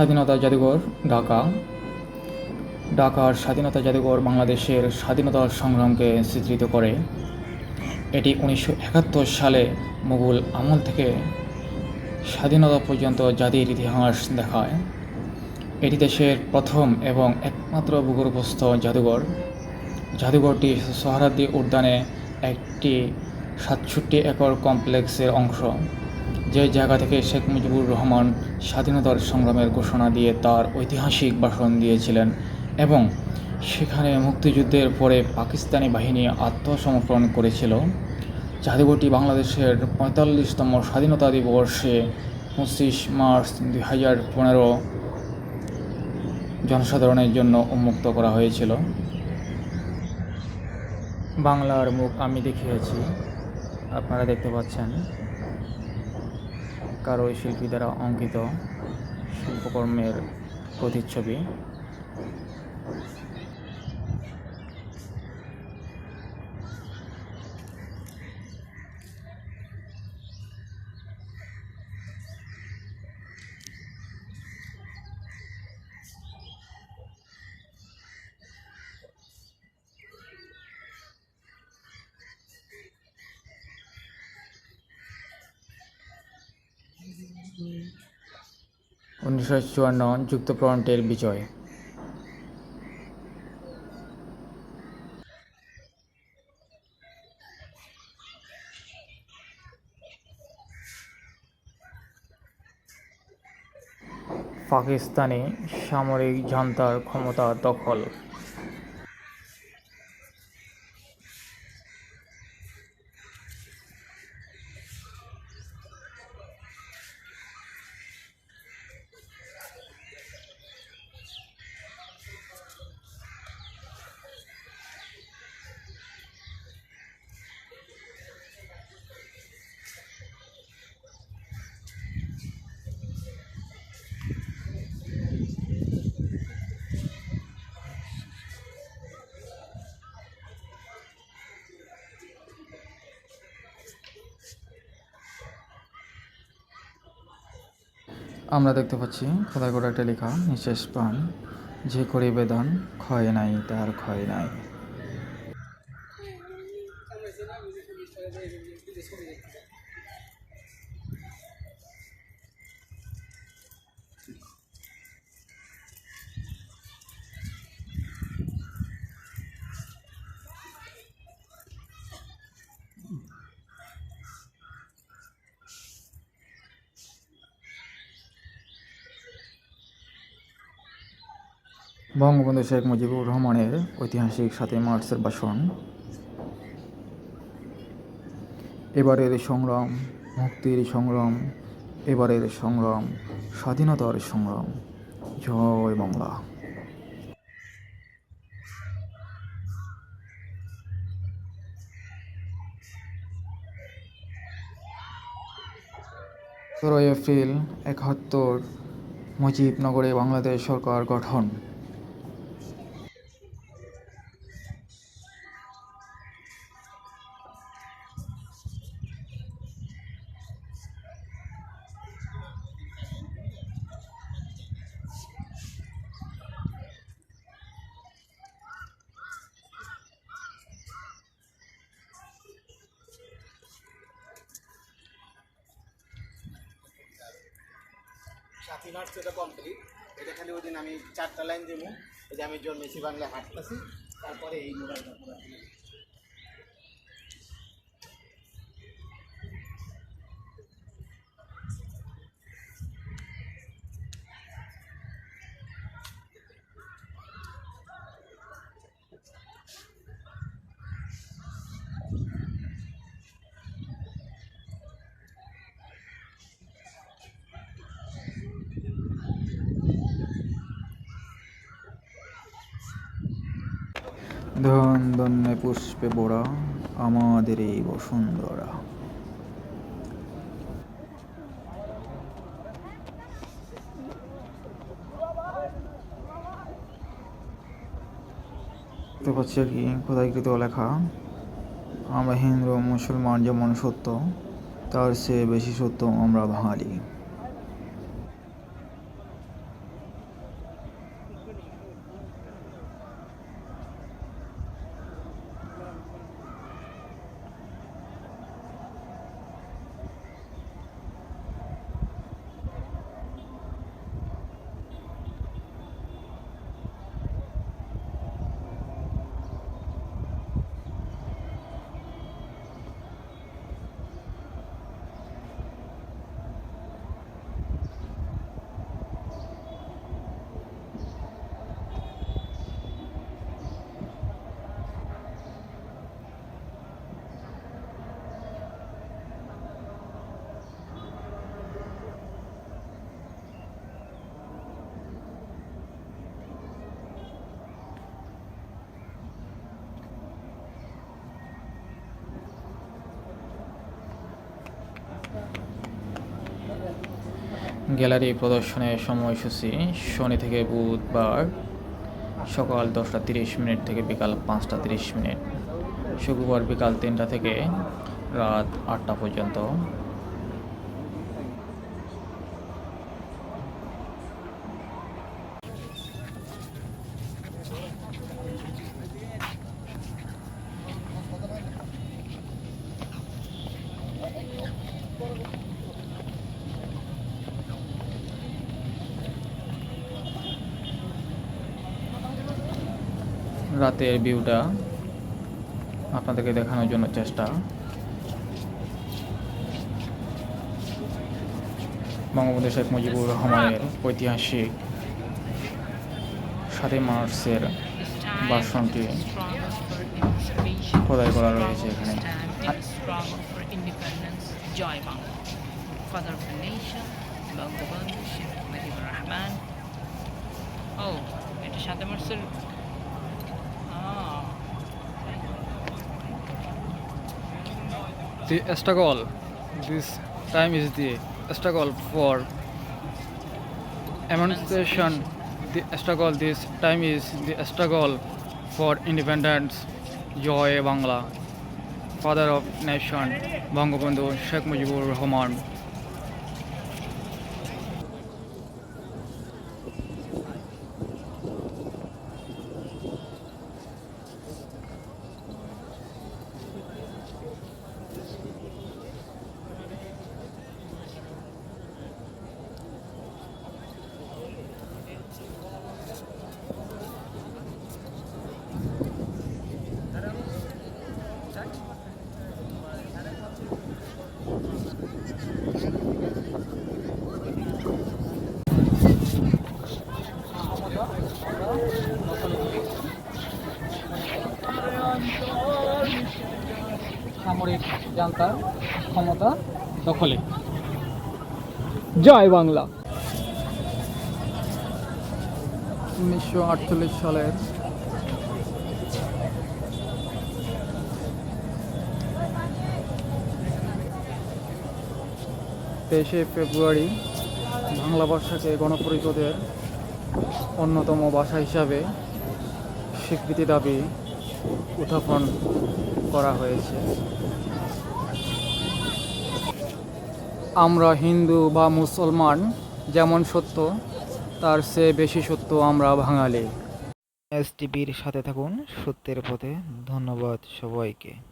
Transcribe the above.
স্বাধীনতা জাদুঘর, ঢাকা। ঢাকার স্বাধীনতা জাদুঘর বাংলাদেশের স্বাধীনতা সংগ্রামকে চিত্রিত করে। এটি উনিশশো একাত্তর সালে মুঘল আমল থেকে স্বাধীনতা পর্যন্ত জাতির ইতিহাস দেখায়। এটি দেশের প্রথম এবং একমাত্র ভূগর্ভস্থ জাদুঘর। জাদুঘরটি সোহরাদ্দি উদ্যানে একটি সাতষট্টি একর কমপ্লেক্সের অংশ। যে জায়গা থেকে শেখ মুজিবুর রহমান স্বাধীনতার সংগ্রামের ঘোষণা দিয়ে তার ঐতিহাসিক ভাষণ দিয়েছিলেন এবং সেখানে মুক্তিযুদ্ধের পরে পাকিস্তানি বাহিনী আত্মসমর্পণ করেছিল। জাদুঘরটি বাংলাদেশের পঁয়তাল্লিশতম স্বাধীনতা দিবসে পঁচিশ মার্চ দুই হাজার পনেরো জনসাধারণের জন্য উন্মুক্ত করা হয়েছিল। বাংলার মুখ আমি দেখিয়েছি। আপনারা দেখতে পাচ্ছেন কারও শিল্পী দ্বারা অঙ্কিত শিল্পকর্মের প্রতিচ্ছবি। উনিশশো চুয়ান্ন যুক্তফ্রন্টের বিজয়। পাকিস্তানে সামরিক জনতার ক্ষমতা দখল। আমরা দেখতে পাচ্ছি, খোদাই করে একটা লেখা, নিঃশেষ প্রাণ, যে করিবে বেদন ক্ষয় নাই, তার ক্ষয় নাই। বঙ্গবন্ধু শেখ মুজিবুর রহমানের ঐতিহাসিক সাতই মার্চের ভাষণ। এবারের সংগ্রাম, মুক্তির সংগ্রাম, এবারের সংগ্রাম, স্বাধীনতার সংগ্রাম। জয় বাংলা। তেরোই এপ্রিল একাত্তর মুজিবনগরে বাংলাদেশ সরকার গঠন। সাথী মার্চ এটা কমপ্লিট এটা খালি ওই দিন আমি চারটা লাইন দেবো। যে আমি জন্মেছি বাংলায় হাঁটতেছি। তারপরে এই মোবাইলটা ধন ধন্যে পুষ্পে বোড়া, আমাদের এই বসুন্ধরা। দেখতে পাচ্ছি আর কি খোদাইকৃত লেখা? আমরা হিন্দু, মুসলমান যেমন সত্য, তার চেয়ে বেশি সত্য আমরা বাঙালি। গ্যালারি প্রদর্শনের সময়সূচি শনি থেকে বুধবার সকাল দশটা তিরিশ মিনিট থেকে বিকাল পাঁচটা তিরিশ মিনিট। শুক্রবার বিকাল তিনটা থেকে রাত আটটা পর্যন্ত। রাতের ভিউটা আপনাদেরকে দেখানোর জন্য চেষ্টা। বঙ্গবন্ধু শেখ মুজিবুর রহমানের ঐতিহাসিক সাতই মার্চের ভাষণটি খোদাই করা রয়েছে এখানে। ও এটা মার্চের the struggle this time is the struggle for emancipation the struggle this time is the struggle for independence joy bangla father of nation Bangabandhu Sheikh Mujibur Rahman সামরিক জান্তার ক্ষমতা দখলে। জয় বাংলা। উনিশশো আটচল্লিশ সালের তেইশে ফেব্রুয়ারি বাংলা ভাষাকে গণপরিষদের অন্যতম ভাষা হিসাবে স্বীকৃতি দাবি উত্থাপন করা হয়েছে। আমরা হিন্দু বা মুসলমান, যেমন সত্য, তার চেয়ে বেশি সত্য আমরা বাঙালি। এস টিভির সাথে থাকুন, সত্যের পথে। ধন্যবাদ সবাইকে।